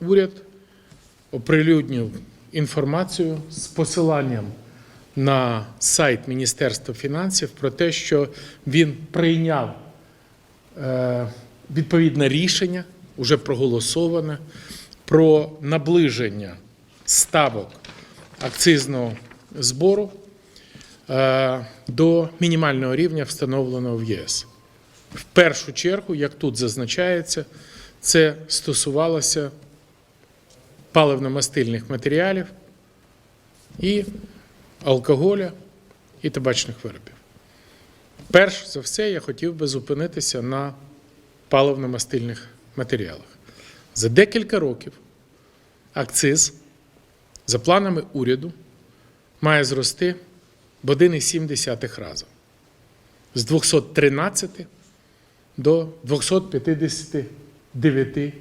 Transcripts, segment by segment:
уряд оприлюднив інформацію з посиланням на сайт Міністерства фінансів про те, що він прийняв е, відповідне рішення, уже проголосоване, про наближення ставок акцизного збору е, до мінімального рівня, встановленого в ЄС. В першу чергу, як тут зазначається, це стосувалося паливно-мастильних матеріалів і алкоголя і табачних виробів. Перш за все, я хотів би зупинитися на паливно-мастильних матеріалах. За декілька років акциз, за планами уряду, має зрости в 1,7 рази з 213 до 259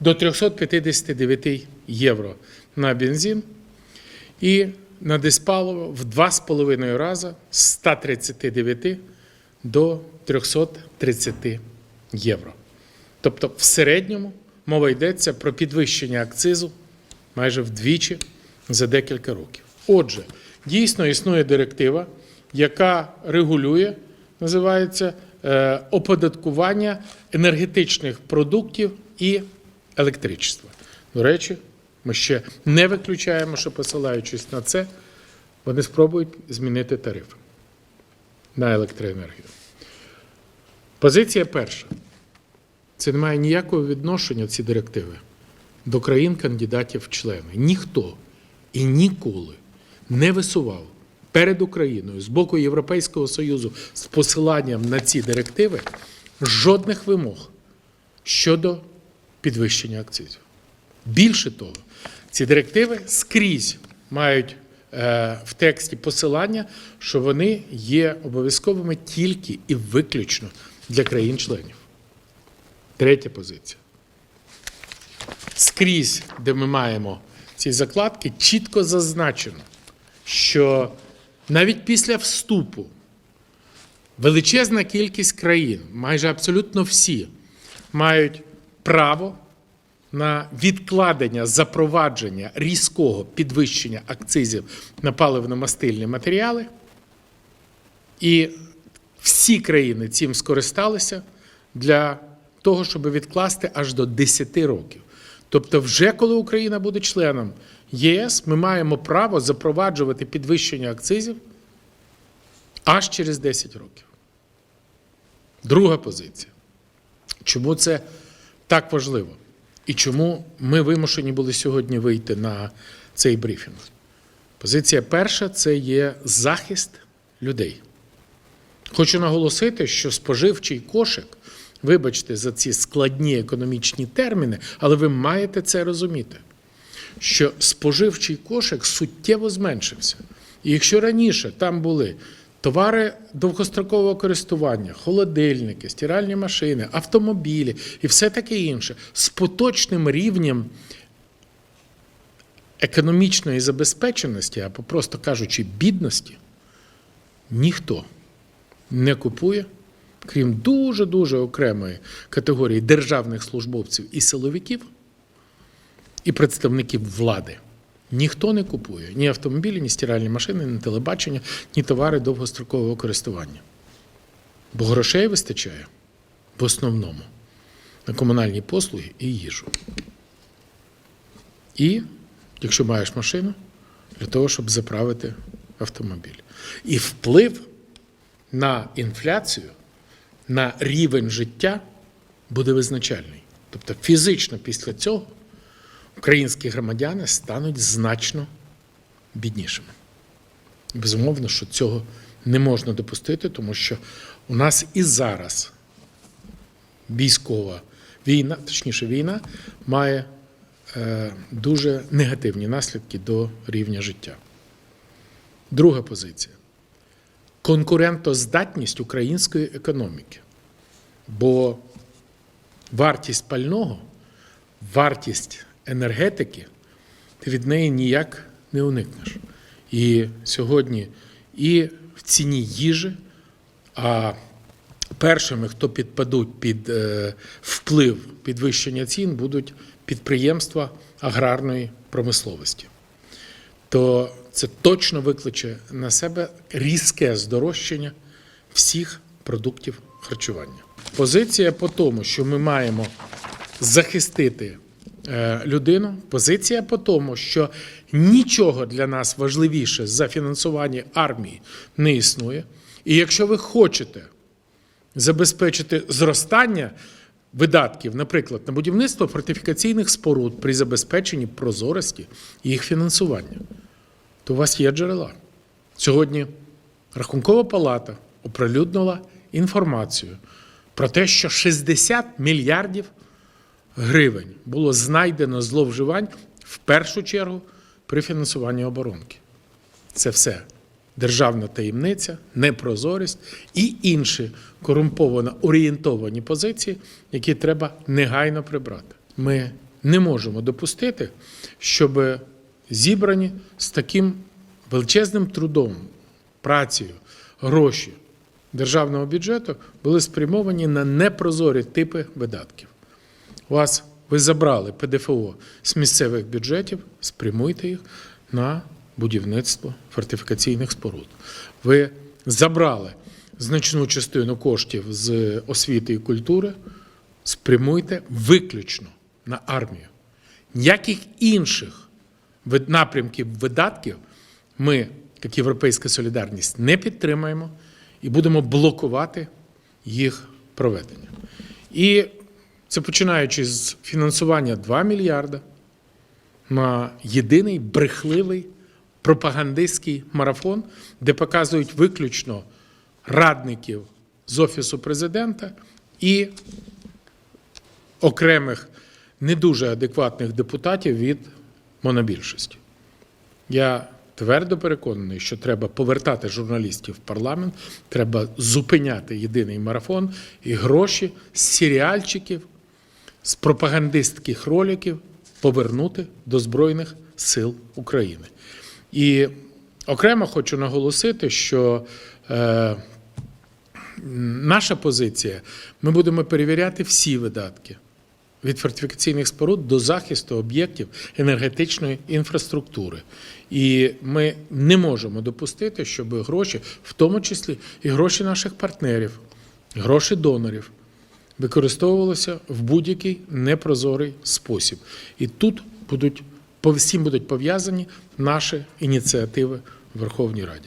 до 359 євро на бензин і на диспаливо в 2,5 рази з 139 до 330 євро. Тобто, в середньому мова йдеться про підвищення акцизу майже вдвічі за декілька років. Отже, дійсно існує директива, яка регулює, називається е, оподаткування енергетичних продуктів і електричества. До речі, ми ще не виключаємо, що посилаючись на це, вони спробують змінити тарифи на електроенергію. Позиція перша. Це не має ніякого відношення ці директиви до країн-кандидатів в члени. Ніхто і ніколи не висував перед Україною з боку Європейського Союзу з посиланням на ці директиви жодних вимог щодо підвищення акцизів. Більше того, ці директиви скрізь мають е, в тексті посилання, що вони є обов'язковими тільки і виключно для країн-членів. Третя позиція. Скрізь, де ми маємо ці закладки, чітко зазначено, що навіть після вступу величезна кількість країн, майже абсолютно всі, мають право на відкладення запровадження різкого підвищення акцизів на паливно-мастильні матеріали. І всі країни цим скористалися для того, щоб відкласти аж до 10 років. Тобто, вже коли Україна буде членом ЄС, ми маємо право запроваджувати підвищення акцизів аж через 10 років. Друга позиція. Чому це так важливо? І чому ми вимушені були сьогодні вийти на цей брифінг? Позиція перша це є захист людей. Хочу наголосити, що споживчий кошик, вибачте за ці складні економічні терміни, але ви маєте це розуміти, що споживчий кошик суттєво зменшився. І якщо раніше там були товари довгострокового користування, холодильники, стиральні машини, автомобілі і все таке інше з поточним рівнем економічної забезпеченості, або просто кажучи, бідності, ніхто не купує, крім дуже-дуже окремої категорії державних службовців і силовиків, і представників влади. Ніхто не купує ні автомобілі, ні стиральні машини, ні телебачення, ні товари довгострокового користування. Бо грошей вистачає в основному на комунальні послуги і їжу. І, якщо маєш машину, для того, щоб заправити автомобіль. І вплив на інфляцію, на рівень життя буде визначальний. Тобто фізично після цього українські громадяни стануть значно біднішими. Безумовно, що цього не можна допустити, тому що у нас і зараз військова війна, точніше війна, має е, дуже негативні наслідки до рівня життя. Друга позиція конкурентоздатність української економіки. Бо вартість пального, вартість енергетики, ти від неї ніяк не уникнеш. І сьогодні і в ціні їжі, а першими, хто підпадуть під е, вплив підвищення цін, будуть підприємства аграрної промисловості, то це точно викличе на себе різке здорожчання всіх продуктів харчування. Позиція по тому, що ми маємо захистити людину. Позиція по тому, що нічого для нас важливіше за фінансування армії не існує. І якщо ви хочете забезпечити зростання видатків, наприклад, на будівництво фортифікаційних споруд при забезпеченні прозорості їх фінансування, то у вас є джерела. Сьогодні Рахункова палата оприлюднила інформацію про те, що 60 мільярдів гривень було знайдено зловживань в першу чергу при фінансуванні оборонки. Це все державна таємниця, непрозорість і інші корумповано орієнтовані позиції, які треба негайно прибрати. Ми не можемо допустити, щоб зібрані з таким величезним трудом, працею, гроші державного бюджету були спрямовані на непрозорі типи видатків. Вас ви забрали ПДФО з місцевих бюджетів, спрямуйте їх на будівництво фортифікаційних споруд. Ви забрали значну частину коштів з освіти і культури, спрямуйте виключно на армію. Ніяких інших напрямків видатків ми, як Європейська солідарність, не підтримаємо і будемо блокувати їх проведення. І це починаючи з фінансування 2 мільярда на єдиний брехливий пропагандистський марафон, де показують виключно радників з Офісу президента і окремих не дуже адекватних депутатів від монобільшості. Я твердо переконаний, що треба повертати журналістів в парламент, треба зупиняти єдиний марафон і гроші з серіальчиків, з пропагандистських роликів повернути до Збройних сил України. І окремо хочу наголосити, що е, наша позиція: ми будемо перевіряти всі видатки від фортифікаційних споруд до захисту об'єктів енергетичної інфраструктури. І ми не можемо допустити, щоб гроші, в тому числі і гроші наших партнерів, гроші донорів, використовувалися в будь-який непрозорий спосіб. І тут будуть по всім будуть пов'язані наші ініціативи в Верховній Раді.